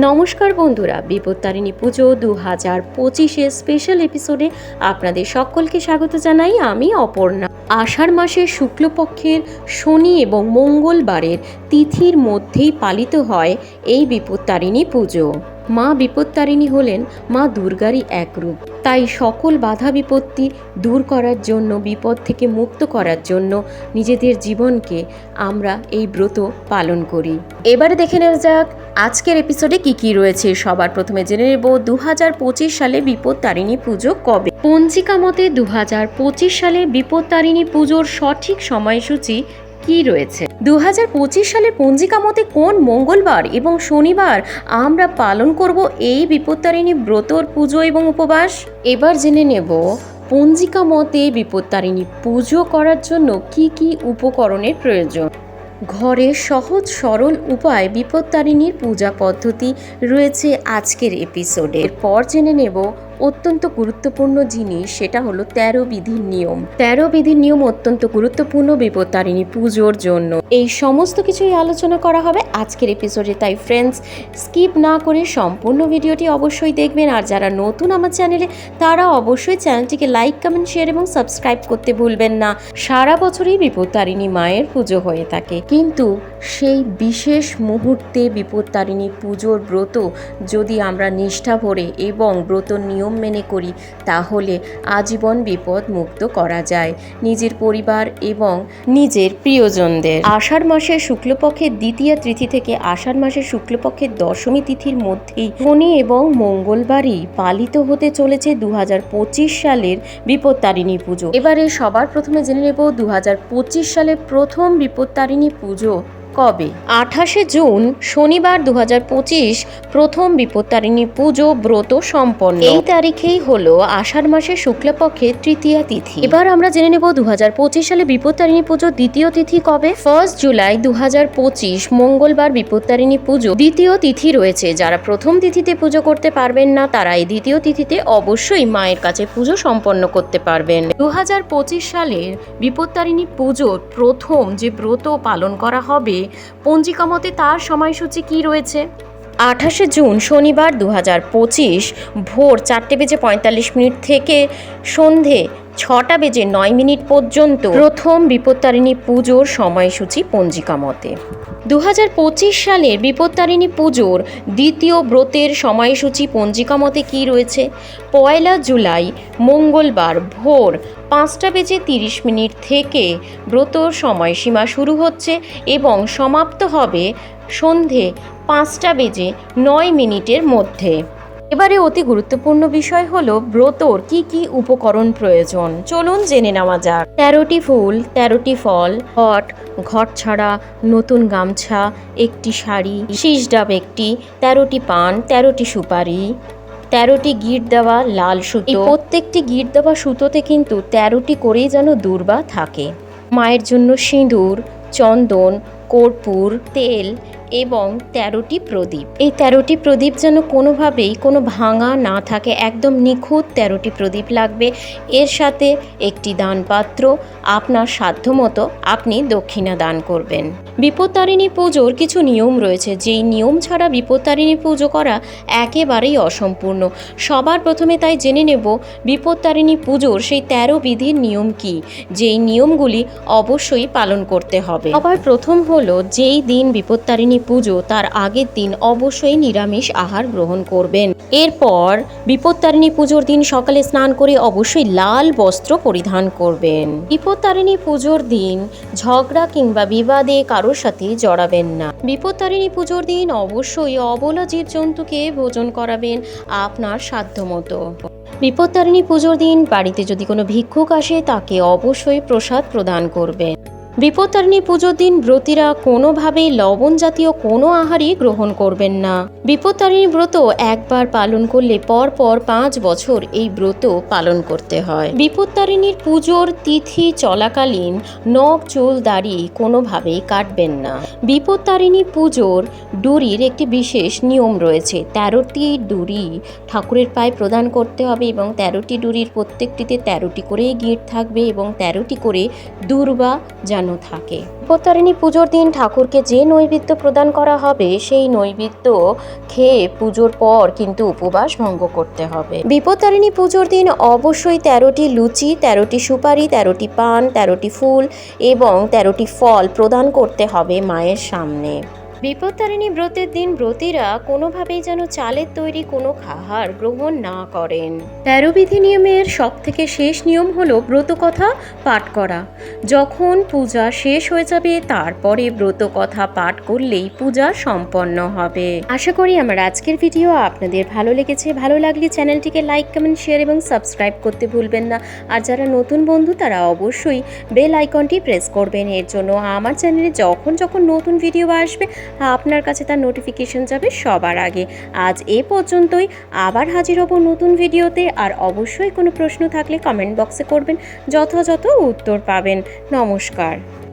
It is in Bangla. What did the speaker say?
নমস্কার বন্ধুরা বিপত্তারিণী পুজো দু হাজার পঁচিশের স্পেশাল এপিসোডে আপনাদের সকলকে স্বাগত জানাই আমি অপর্ণা। আষাঢ় মাসের শুক্লপক্ষের শনি এবং মঙ্গলবারের তিথির মধ্যেই পালিত হয় এই বিপত্তারিণী পুজো। মা বিপত্তারিণী হলেন মা দুর্গারই এক রূপ। তাই সকল বাধা বিপত্তি দূর করার জন্য, বিপদ থেকে মুক্ত করার জন্য নিজেদের জীবনকে আমরা এই ব্রত পালন করি। এবারে দেখে নেওয়া যাক, আজকের এপিসোডে কি কি রয়েছে? সবার প্রথমে জেনে নেব দু হাজার পঁচিশ সালে বিপত্তারিণী পুজো কবে? পঞ্জিকা মতে দু হাজার পঁচিশ সালে বিপত্তারিণী পুজোর সঠিক সময়সূচি কি রয়েছে? দু হাজার পঁচিশ সালের পঞ্জিকা মতে কোন মঙ্গলবার এবং শনিবার আমরা পালন করব এই বিপত্তারিণী ব্রতর পুজো এবং উপবাস? এবার জেনে নেব, পঞ্জিকা মতে বিপত্তারিণী পুজো করার জন্য কি কি উপকরণের প্রয়োজন? ঘরে সহজ সরল উপায় বিপত্তারিণীর পূজা পদ্ধতি রয়েছে আজকের এপিসোডে। পর জেনে নেব অত্যন্ত গুরুত্বপূর্ণ জিনিস, সেটা হলো তেরো বিধির নিয়ম। তেরো বিধির নিয়ম অত্যন্ত গুরুত্বপূর্ণ বিপত্তারিণী পুজোর জন্য। এই সমস্ত কিছুই আলোচনা করা হবে আজকের এপিসোডে তাই ফ্রেন্ডস স্কিপ না করে সম্পূর্ণ ভিডিওটি অবশ্যই দেখবেন। আর যারা নতুন আমার চ্যানেলে তারা অবশ্যই চ্যানেলটিকে লাইক কমেন্ট শেয়ার এবং সাবস্ক্রাইব করতে ভুলবেন না। সারা বছরই বিপত্তারিণী মায়ের পুজো হয়ে থাকে। কিন্তু সেই বিশেষ মুহূর্তে বিপত্তারিণী পুজোর ব্রত যদি আমরা নিষ্ঠা ভরে এবং ব্রত নিয়ম মেনে করি, তাহলে আজীবন বিপদ মুক্ত করা যায় নিজের পরিবার এবং নিজের প্রিয়জনদের। আষাঢ় মাসের শুক্লপক্ষের দ্বিতীয় তিথি থেকে আষাঢ় মাসের শুক্লপক্ষের দশমী তিথির মধ্যেই শনি এবং মঙ্গলবারই পালিত হতে চলেছে দু হাজার পঁচিশ সালের বিপত্তারিণী পুজো। এবারে সবার প্রথমে জেনে নেব দু হাজার পঁচিশ সালের প্রথম বিপত্তারিণী পুজো কবে? আঠাশে জুন, শনিবার দু পঁচিশ, প্রথম বিপত্তারিণী পুজো ব্রত সম্পন্ন। এই তারিখেই হলো আষাঢ় মাসের শুক্লপক্ষের তৃতীয়া তিথি। এবার আমরা জেনে নেব দু সালে বিপত্তারিণী পুজো দ্বিতীয় তিথি কবে? ফার্স্ট জুলাই দু হাজার পঁচিশ, মঙ্গলবার বিপত্তারিণী পুজো। দ্বিতীয় তিথি রয়েছে। যারা প্রথম তিথিতে পুজো করতে পারবেন না, তারা এই দ্বিতীয় তিথিতে অবশ্যই মায়ের কাছে পুজো সম্পন্ন করতে পারবেন। দু হাজার পঁচিশ সালের বিপত্তারিণী পুজোর প্রথম যে ব্রত পালন করা হবে পঞ্জিকা মতে তার সময়সূচি কি রয়েছে? আঠাশে জুন, শনিবার দু হাজার পঁচিশ, ভোর চারটে বেজে পঁয়তাল্লিশ মিনিট থেকে সন্ধে ছটা বেজে নয় মিনিট পর্যন্ত প্রথম বিপত্তারিণী পুজোর সময়সূচি পঞ্জিকা মতে দু হাজার পঁচিশ সালের বিপত্তারিণী পুজোর দ্বিতীয় ব্রতের সময়সূচি পঞ্জিকা মতে কী রয়েছে? পয়লা জুলাই, মঙ্গলবার, ভোর পাঁচটা বেজে তিরিশ মিনিট থেকে ব্রতর সময়সীমা শুরু হচ্ছে এবং সমাপ্ত হবে সন্ধে পাঁচটা বেজে নয় মিনিটের মধ্যে। এবারে অতি গুরুত্বপূর্ণ বিষয় হলো ব্রতর কি কি উপকরণ প্রয়োজন। চলুন জেনে নেওয়া যাক। তেরোটি ফুল, তেরোটি ফল ঘট ঘট ছাড়া নতুন গামছা, একটি শাড়ি, শীষ ডাব একটি, তেরোটি পান, তেরোটি সুপারি। তেরোটি গিট দেওয়া লাল সুতো। প্রত্যেকটি গিট দেওয়া সুতোতে কিন্তু তেরোটি করেই যেন দুর্বা থাকে। মায়ের জন্য সিঁদুর, চন্দন, কর্পূর, তেল এবং তেরোটি প্রদীপ। এই তেরোটি প্রদীপ যেন কোনোভাবেই কোনো ভাঙা না থাকে, একদম নিখুঁত তেরোটি প্রদীপ লাগবে। এর সাথে একটি দানপাত্র আপনার সাধ্যমতো আপনি দক্ষিণা দান করবেন। বিপত্তারিণী পুজোর কিছু নিয়ম রয়েছে। যেই নিয়ম ছাড়া বিপত্তারিণী পুজো করা একেবারেই অসম্পূর্ণ। সবার প্রথমে তাই জেনে নেব, বিপত্তারিণী পুজোর সেই তেরো বিধির নিয়ম কি? যেই নিয়মগুলি অবশ্যই পালন করতে হবে। সবার প্রথম হলো, যেই দিন বিপত্তারিণী পুজো তার আগের দিন অবশ্যই নিরামিষ আহার গ্রহণ করবেন। এরপর বিপত্তারিণী পুজোর দিন সকালে স্নান করে অবশ্যই লাল বস্ত্র পরিধান করবেন। বিপত্তারিণী পুজোর দিন ঝগড়া কিংবা বিবাদে কারোর সাথে জড়াবেন না। বিপত্তারিণী পুজোর দিন অবশ্যই অবলা জীবজন্তুকে ভোজন করাবেন আপনার সাধ্যমতো। বিপত্তারিণী পুজোর দিন বাড়িতে যদি কোনো ভিক্ষুক আসে তাকে অবশ্যই প্রসাদ প্রদান করবেন। বিপত্তারিণী পুজোর দিন ব্রতীরা কোনোভাবেই লবণ জাতীয় কোনো আহারই গ্রহণ করবেন না। বিপত্তারিণী ব্রত একবার পালন করলে পর পর পাঁচ বছর এই ব্রত পালন করতে হয়। বিপত্তারিণীর পুজোর তিথি চলাকালীন নখ চুল দাড়ি কোনোভাবেই কাটবেন না। বিপত্তারিণী পুজোর ডুরির একটি বিশেষ নিয়ম রয়েছে। তেরোটি ডুরি ঠাকুরের পায়ে প্রদান করতে হবে এবং তেরোটি ডুরির প্রত্যেকটিতে তেরোটি করে গিট থাকবে এবং তেরোটি করে দুর্বা যেন সাজানো থাকে। বিপত্তারিণী পুজোর দিন ঠাকুরকে যে নৈবেদ্য প্রদান করা হবে, সেই নৈবেদ্য খেয়ে পুজোর পর কিন্তু উপবাস ভঙ্গ করতে হবে। বিপত্তারিণী পুজোর দিন অবশ্যই তেরোটি লুচি, তেরোটি সুপারি, তেরোটি পান, তেরোটি ফুল এবং তেরোটি ফল প্রদান করতে হবে মায়ের সামনে। বিপত্তারিণী ব্রতের দিন ব্রতীরা কোনোভাবেই যেন চালের তৈরি কোনো খাহার গ্রহণ না করেন। তেরো বিধি নিয়মের সব থেকে শেষ নিয়ম হল ব্রত কথা পাঠ করা। যখন পূজা শেষ হয়ে যাবে, তারপরে ব্রত কথা পাঠ করলেই পূজা সম্পন্ন হবে। আশা করি আমার আজকের ভিডিও আপনাদের ভালো লেগেছে। ভালো লাগলে চ্যানেলটিকে লাইক, কমেন্ট, শেয়ার এবং সাবস্ক্রাইব করতে ভুলবেন না। আর যারা নতুন বন্ধু, তারা অবশ্যই বেল আইকনটি প্রেস করবেন। এর জন্য আমার চ্যানেলে যখন যখন নতুন ভিডিও আসবে আপনার কাছে তার নোটিফিকেশন যাবে সবার আগে। আজ এ পর্যন্তই। আবার হাজির হব নতুন ভিডিওতে। আর অবশ্যই কোনো প্রশ্ন থাকলে কমেন্ট বক্সে করবেন। যথাযথ উত্তর পাবেন। নমস্কার।